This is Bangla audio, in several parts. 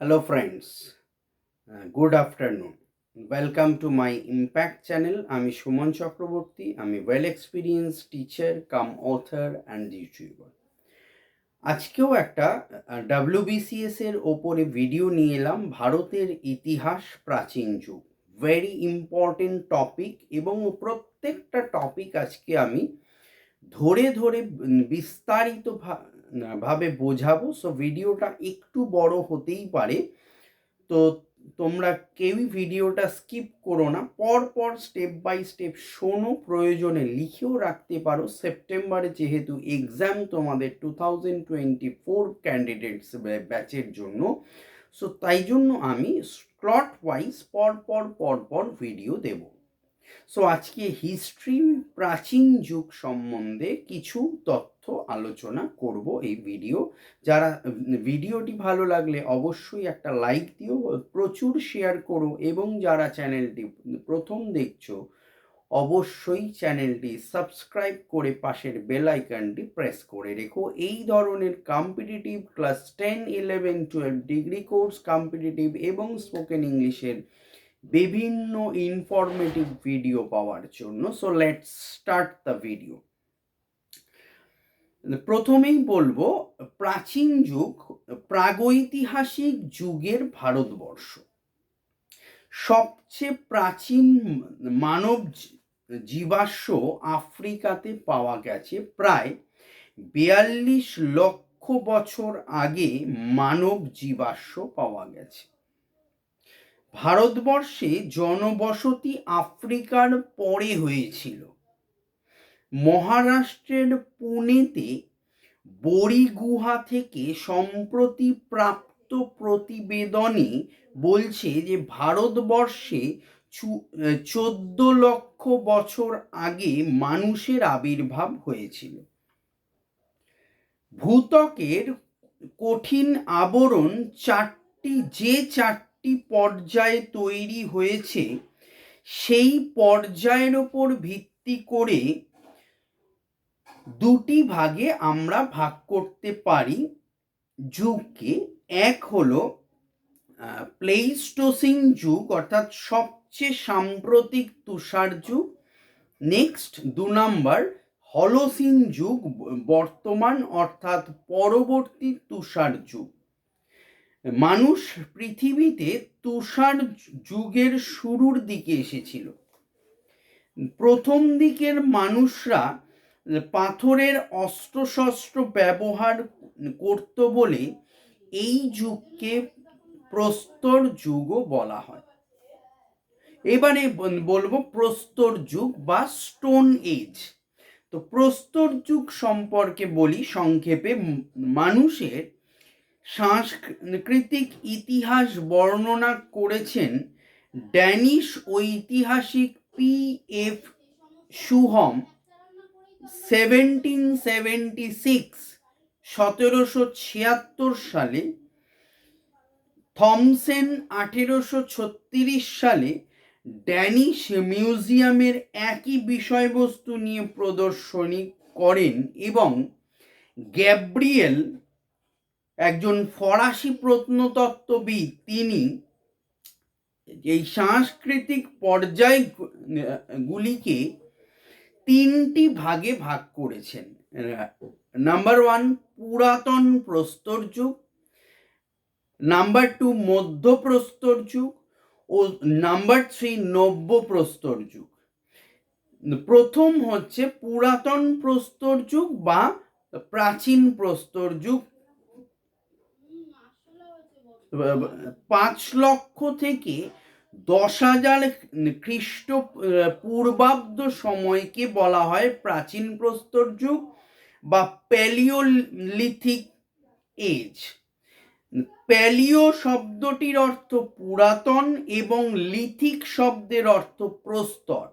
Friends. Uh, good afternoon. Welcome to my impact channel আমি সুমন চক্রবর্তী আমি well experience teacher cum author and YouTuber আজকেও একটা ডাব্লিউবিসিএস এর ওপরে ভিডিও নিয়ে এলাম ভারতের ইতিহাস প্রাচীন যুগ ভেরি ইম্পর্টেন্ট টপিক এবং প্রত্যেকটা টপিক আজকে আমি ধরে ধরে বিস্তারিত ভাবে বোঝাবো সো ভিডিওটা একটু বড় হতেই পারে। তো তোমরা কেউই ভিডিওটা স্কিপ করো না পর পর স্টেপ বাই স্টেপ শোনো, প্রয়োজনে লিখেও রাখতে পারো। সেপ্টেম্বরে যেহেতু এক্সাম তোমাদের two thousand twenty four candidates ব্যাচের জন্য সো তাই জন্য আমি স্লট ওয়াইজ পর পর পর পর ভিডিও দেব। সো আজকে হিস্ট্রি প্রাচীন যুগ সম্বন্ধে কিছু তথ্য আলোচনা করব এই ভিডিও যারা ভিডিওটি ভালো লাগলে অবশ্যই একটা লাইক দিও, প্রচুর শেয়ার করো এবং যারা চ্যানেলটি প্রথম দেখছ, অবশ্যই চ্যানেলটি সাবস্ক্রাইব করে পাশের বেল আইকনটি প্রেস করে রেখো। এই ধরনের competitive class ten eleven twelve degree course competitive এবং স্পোকেন ইংলিশের বিভিন্ন ইনফরমেটিভ ভিডিও পাওয়ার জন্য so let's start the video প্রথমেই বলব, প্রাচীন যুগ, প্রাগৈতিহাসিক যুগের ভারতবর্ষ। সবচেয়ে প্রাচীন মানব জীবাশ্ম আফ্রিকাতে পাওয়া গেছে প্রায় বিয়াল্লিশ লক্ষ বছর আগে মানব জীবাশ্ম পাওয়া গেছে। ভারতবর্ষে জনবসতি আফ্রিকার পরে হয়েছিল। মহারাষ্ট্রের পুনেতে বড়ি গুহা থেকে সম্প্রতি প্রাপ্ত প্রতিবেদনে বলছে যে, ভারতবর্ষে চোদ্দ লক্ষ বছর আগে মানুষের আবির্ভাব হয়েছিল। ভূত্বকের কঠিন আবরণ চারটি, যে চারটি পর্যায়ে তৈরি হয়েছে। সেই পর্যায়ের ওপর ভিত্তি করে দুটি ভাগে আমরা ভাগ করতে পারি। যুগকে এক হলো প্লেইস্টোসিন যুগ, অর্থাৎ সবচেয়ে সাম্প্রতিক তুষার যুগ। নেক্সট, দু নাম্বার, হলোসিন যুগ বর্তমান, অর্থাৎ পরবর্তী তুষার যুগ। মানুষ পৃথিবীতে তুষার যুগের শুরুর দিকে এসেছিল। প্রথম দিকের মানুষরা পাথরের অস্ত্রশস্ত্র ব্যবহার করত বলে এই যুগকে প্রস্তর যুগও বলা হয়। এবারে বলব প্রস্তর যুগ বা স্টোন এজ। তো প্রস্তর যুগ সম্পর্কে বলি, সংক্ষেপে মানুষের সাংস্কৃতিক ইতিহাস বর্ণনা করেছেন ড্যানিশ ঐতিহাসিক P F Suhm, seventeen seventy six, সতেরোশো ছিয়াত্তর সালে, থমসেন আঠেরোশো ছত্রিশ সালে ড্যানিশ মিউজিয়ামের একই বিষয়বস্তু নিয়ে প্রদর্শনী করেন এবং গ্যাব্রিয়েল একজন ফরাসি প্রত্নতত্ত্ববিদ, তিনি এই সাংস্কৃতিক পর্যায়গুলিকে তিনটি ভাগে ভাগ করেছেন। নাম্বার ওয়ান পুরাতন প্রস্তর যুগ নাম্বার টু মধ্য প্রস্তর যুগ, ও নাম্বার থ্রি নব্য প্রস্তর যুগ। প্রথম হচ্ছে পুরাতন প্রস্তর যুগ বা প্রাচীন প্রস্তর যুগ। পাঁচ লক্ষ থেকে দশ হাজার খ্রিস্ট পূর্বাব্দ সময়কে বলা হয় প্রাচীন প্রস্তর যুগ বা প্যালিওলিথিক এজ। প্যালিও শব্দটির অর্থ পুরাতন এবং লিথিক শব্দের অর্থ প্রস্তর।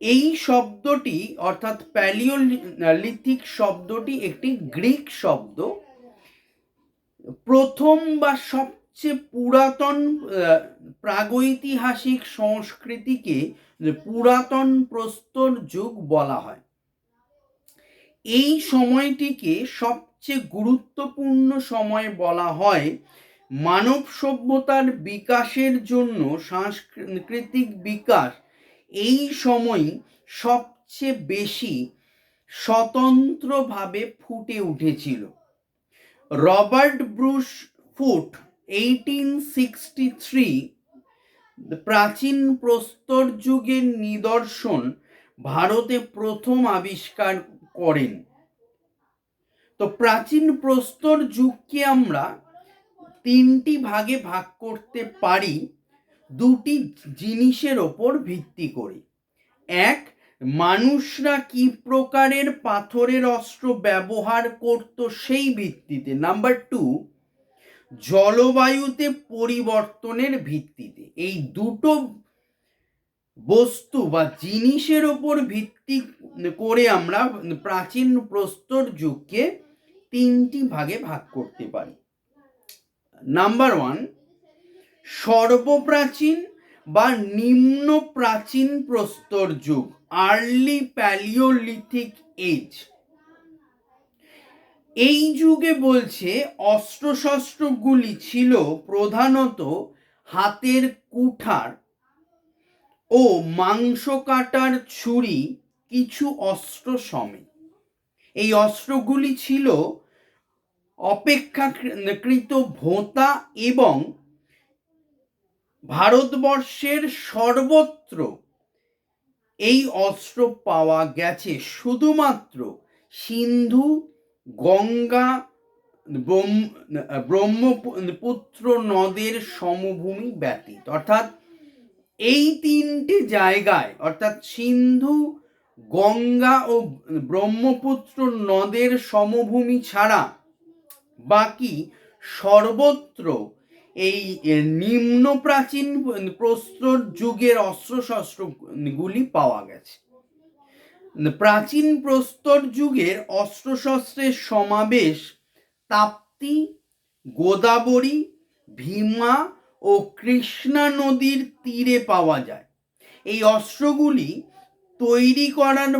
এই শব্দটি, অর্থাৎ প্যালিওলিথিক শব্দটি একটি গ্রিক শব্দ। প্রথম বা সবচেয়ে পুরাতন প্রাগৈতিহাসিক সংস্কৃতিকে পুরাতন প্রস্তর যুগ বলা হয়। এই সময়টিকে সবচেয়ে গুরুত্বপূর্ণ সময় বলা হয় মানব সভ্যতার বিকাশের জন্য সাংস্কৃতিক বিকাশ। এই সময় সবচেয়ে বেশি স্বতন্ত্রভাবে ফুটে উঠেছিল। Robert Bruce Foote eighteen sixty three প্রাচীন প্রস্তর যুগের নিদর্শন ভারতে প্রথম আবিষ্কার করেন। তো প্রাচীন প্রস্তর যুগকে আমরা তিনটি ভাগে ভাগ করতে পারি, দুটি জিনিসের ওপর ভিত্তি করে এক মানুষরা কি প্রকারের পাথরের অস্ত্র ব্যবহার করত সেই ভিত্তিতে? নাম্বার টু জলবায়ুতে পরিবর্তনের ভিত্তিতে। এই দুটো বস্তু বা জিনিসের ওপর ভিত্তি করে আমরা প্রাচীন প্রস্তর যুগকে তিনটি ভাগে ভাগ করতে পারি। নাম্বার ওয়ান সর্বপ্রাচীন বা নিম্ন প্রাচীন প্রস্তর যুগ। আর্লি প্যালিওলিথিক এজ এই যুগে বলছে অস্ত্রশস্ত্রগুলি ছিল প্রধানত হাতের কুঠার ও মাংস কাটার ছুরি, কিছু অস্ত্র সমেত। এই অস্ত্রগুলি ছিল অপেক্ষাকৃত ভোঁতা এবং ভারতবর্ষের সর্বত্র এই অস্ত্র পাওয়া গেছে শুধুমাত্র সিন্ধু, গঙ্গা ব্রহ্মপুত্র নদের সমভূমি ব্যতীত। অর্থাৎ এই তিনটে জায়গায়, অর্থাৎ সিন্ধু, গঙ্গা ও ব্রহ্মপুত্র নদের সমভূমি ছাড়া বাকি সর্বত্র এই নিম্ন প্রাচীন প্রস্তর যুগের অস্ত্রশস্ত্রগুলি পাওয়া গেছে। প্রাচীন প্রস্তর যুগের অস্ত্রশস্ত্রের সমাবেশ তাপ্তি, গোদাবরী, ভীমা ও কৃষ্ণা নদীর তীরে পাওয়া যায়। এই অস্ত্রগুলি তৈরি করার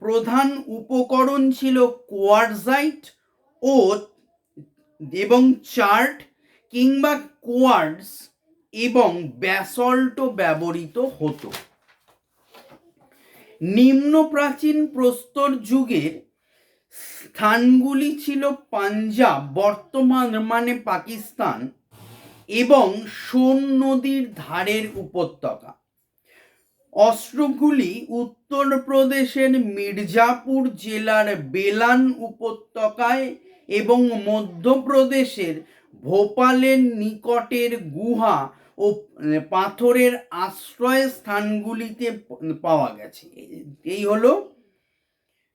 প্রধান উপকরণ ছিল কোয়ারজাইট ও, এবং চার্ট কিংবা কোয়ার্ডস এবং ব্যাসল্টও ব্যবহৃত হতো। নিম্ন প্রাচীন প্রস্তর যুগের স্থানগুলি ছিল পাঞ্জাব, বর্তমান মানে পাকিস্তান এবং সোন নদীর ধারের উপত্যকা। অস্ত্রগুলি উত্তরপ্রদেশের মির্জাপুর জেলার বেলান উপত্যকায় এবং মধ্যপ্রদেশের ভোপালের নিকটের গুহা ও পাথরের আশ্রয় স্থানগুলিতে পাওয়া গেছে। এই হলো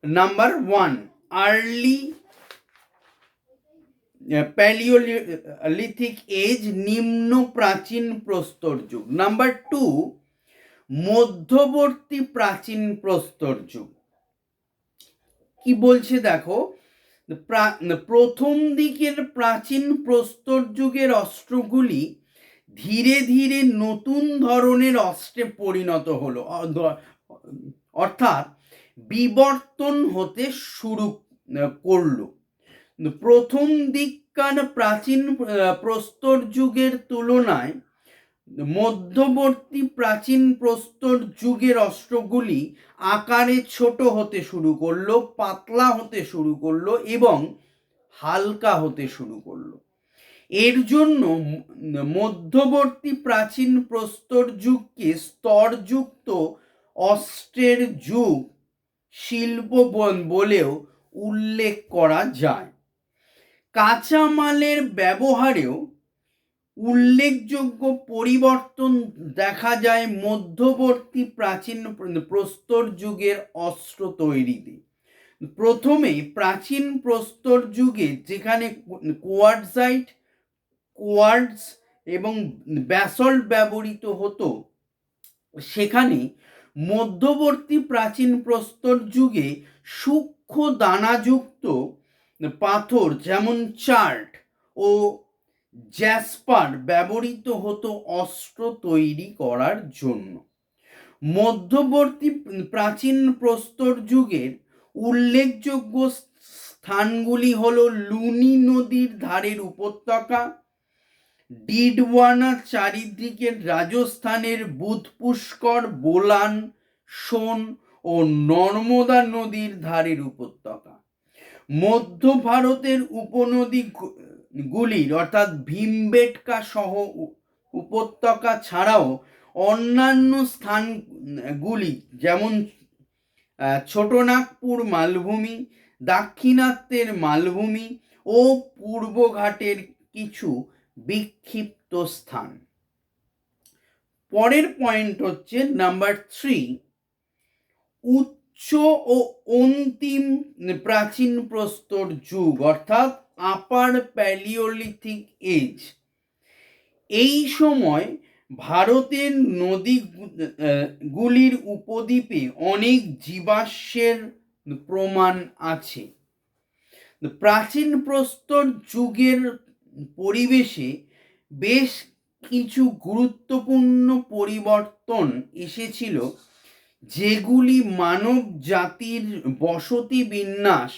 number one, early Palaeolithic age, নিম্ন প্রাচীন প্রস্তর যুগ। নাম্বার টু, মধ্যবর্তী প্রাচীন প্রস্তর যুগ। কি বলছে দেখো? প্রথম দিকের প্রাচীন প্রস্তর যুগের অস্ত্রগুলি ধীরে ধীরে নতুন ধরনের অস্ত্রে পরিণত হলো। অর্থাৎ বিবর্তন হতে শুরু করল। প্রথম দিককার প্রাচীন প্রস্তর যুগের তুলনায় মধ্যবর্তী প্রাচীন প্রস্তর যুগের অস্ত্রগুলি আকারে ছোট হতে শুরু করল, পাতলা হতে শুরু করল এবং হালকা হতে শুরু করল। এর জন্য মধ্যবর্তী প্রাচীন প্রস্তর যুগকে স্তরযুক্ত অস্ত্রের যুগ শিল্প বলেও উল্লেখ করা যায়। কাঁচামালের ব্যবহারেও উল্লেখযোগ্য পরিবর্তন দেখা যায় মধ্যবর্তী প্রাচীন প্রস্তর যুগের অস্ত্র তৈরিতে। প্রথমে প্রাচীন প্রস্তর যুগে যেখানে কোয়ার্ডসাইট কোয়ার্ডস এবং ব্যাসল্ট ব্যবহৃত হতো, সেখানে মধ্যবর্তী প্রাচীন প্রস্তর যুগে সূক্ষ্ম দানাযুক্ত পাথর যেমন চার্ট ও জ্যাসপার ব্যবহৃত হতো অস্ত্র তৈরি করার জন্য। মধ্যবর্তী প্রাচীন প্রস্তর যুগের উল্লেখযোগ্য স্থানগুলি হল লুনি নদীর ধারের উপত্যকা, ডিডওয়ানা চারিদিকের রাজস্থানের বুধ পুষ্কর বোলান, সোন ও নর্মদা নদীর ধারের উপত্যকা। মধ্য ভারতের উপনদী গুলির অর্থাৎ ভীমবেটকা সহ উপত্যকা ছাড়াও অন্যান্য স্থানগুলি যেমন ছোটনাগপুর মালভূমি, দাক্ষিণাত্যের মালভূমি ও পূর্বঘাটের কিছু বিক্ষিপ্ত স্থান। পরের পয়েন্ট হচ্ছে নাম্বার থ্রি উচ্চ ও অন্তিম প্রাচীন প্রস্তর যুগ, অর্থাৎ আপার প্যালিওলিথিক এজ এই সময় ভারতের নদী গুলির উপদ্বীপে অনেক জীবাশ্মের প্রমাণ আছে। প্রাচীন প্রস্তর যুগের পরিবেশে বেশ কিছু গুরুত্বপূর্ণ পরিবর্তন এসেছিল, যেগুলি মানব জাতির বসতি বিন্যাস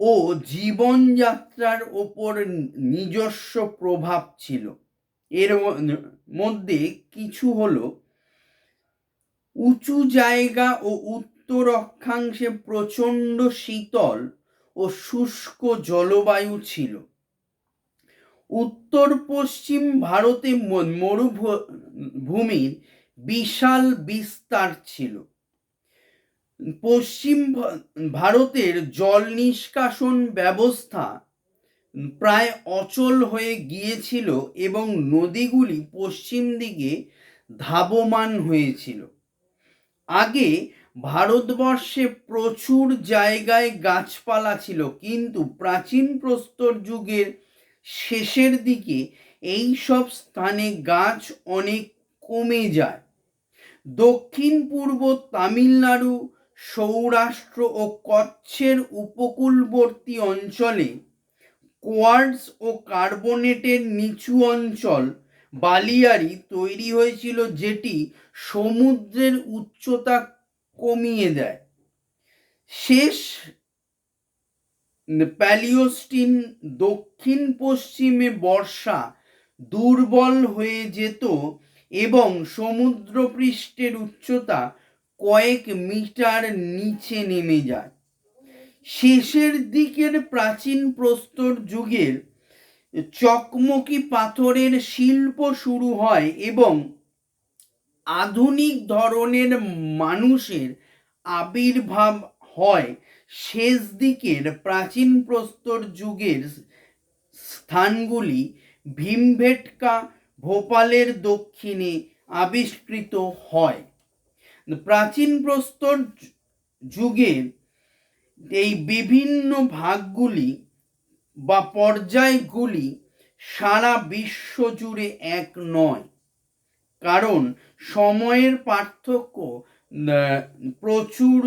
ও জীবনযাত্রার ওপর নিজস্ব প্রভাব ছিল। এর মধ্যে কিছু হলো উঁচু জায়গা ও উত্তর অক্ষাংশে প্রচণ্ড শীতল ও শুষ্ক জলবায়ু ছিল। উত্তর পশ্চিম ভারতে মরুভূমির বিশাল বিস্তার ছিল। পশ্চিম ভারতের জল নিষ্কাশন ব্যবস্থা প্রায় অচল হয়ে গিয়েছিল এবং নদীগুলি পশ্চিম দিকে ধাবমান হয়েছিল। আগে ভারতবর্ষে প্রচুর জায়গায় গাছপালা ছিল, কিন্তু প্রাচীন প্রস্তর যুগের শেষের দিকে এই সব স্থানে গাছ অনেক কমে যায়। দক্ষিণ পূর্ব তামিলনাড়ু সৌরাষ্ট্র ও কচ্ছের উপকূলবর্তী অঞ্চলে কোয়ার্টজ ও কার্বনেটের নিচু অঞ্চল বালিয়ারি তৈরি হয়েছিল যেটি সমুদ্রের উচ্চতা কমিয়ে দেয়। শেষ প্যালিওস্টিন দক্ষিণ পশ্চিমে বর্ষা দুর্বল হয়ে যেত এবং সমুদ্রপৃষ্ঠের উচ্চতা কয়েক মিটার নিচে নেমে যায়। শেষের দিকের প্রাচীন প্রস্তর যুগের চকমকি পাথরের শিল্প শুরু হয় এবং আধুনিক ধরনের মানুষের আবির্ভাব হয় শেষ দিকের প্রাচীন প্রস্তর যুগের স্থানগুলি ভীমভেটকা ভোপালের দক্ষিণে আবিষ্কৃত হয়। প্রাচীন প্রস্তর যুগের এই বিভিন্ন ভাগগুলি বা পর্যায়গুলি সারা বিশ্ব জুড়ে এক নয়। কারণ সময়ের পার্থক্য প্রচুর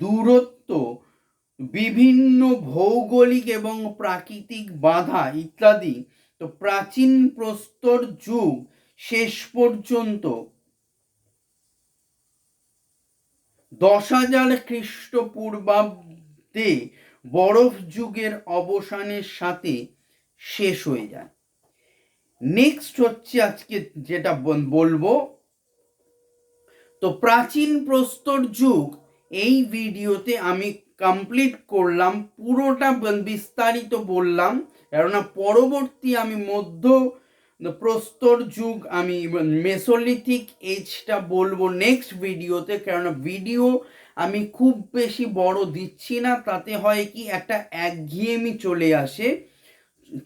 দূরত্ব, বিভিন্ন ভৌগোলিক এবং প্রাকৃতিক বাধা ইত্যাদি। তো প্রাচীন প্রস্তর যুগ শেষ পর্যন্ত দশ হাজার খ্রিস্টপূর্বাব্দে বরফ যুগের অবসানের সাথে শেষ হয়ে যায়। নেক্সট হচ্ছে আজকে যেটা বলব। তো প্রাচীন প্রস্তর যুগ, এই ভিডিওতে আমি কমপ্লিট করলাম, পুরোটা বিস্তারিত বললাম, কেননা পরবর্তী আমি মধ্য প্রস্তর যুগ আমি মেসোলিথিক এজটা বলব নেক্সট ভিডিওতে কেননা ভিডিও আমি খুব বেশি বড় দিচ্ছি না, তাতে হয় কি একটা একঘেয়েমি চলে আসে।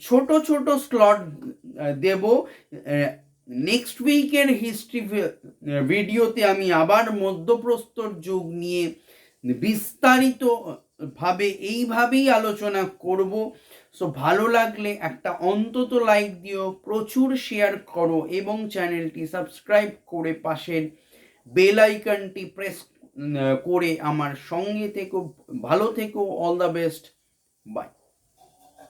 ছোট ছোট স্লট দেব। নেক্সট উইকের হিস্ট্রি ভিডিওতে আমি আবার মধ্যপ্রস্তর যুগ নিয়ে বিস্তারিত ভাবে এইভাবেই আলোচনা করব। সো ভালো লাগলে একটা অন্তত লাইক দিও, প্রচুর শেয়ার করো এবং চ্যানেলটি সাবস্ক্রাইব করে পাশের বেল আইকনটি প্রেস করে আমার সঙ্গে থেকো, ভালো থেকো অল দ্য বেস্ট বাই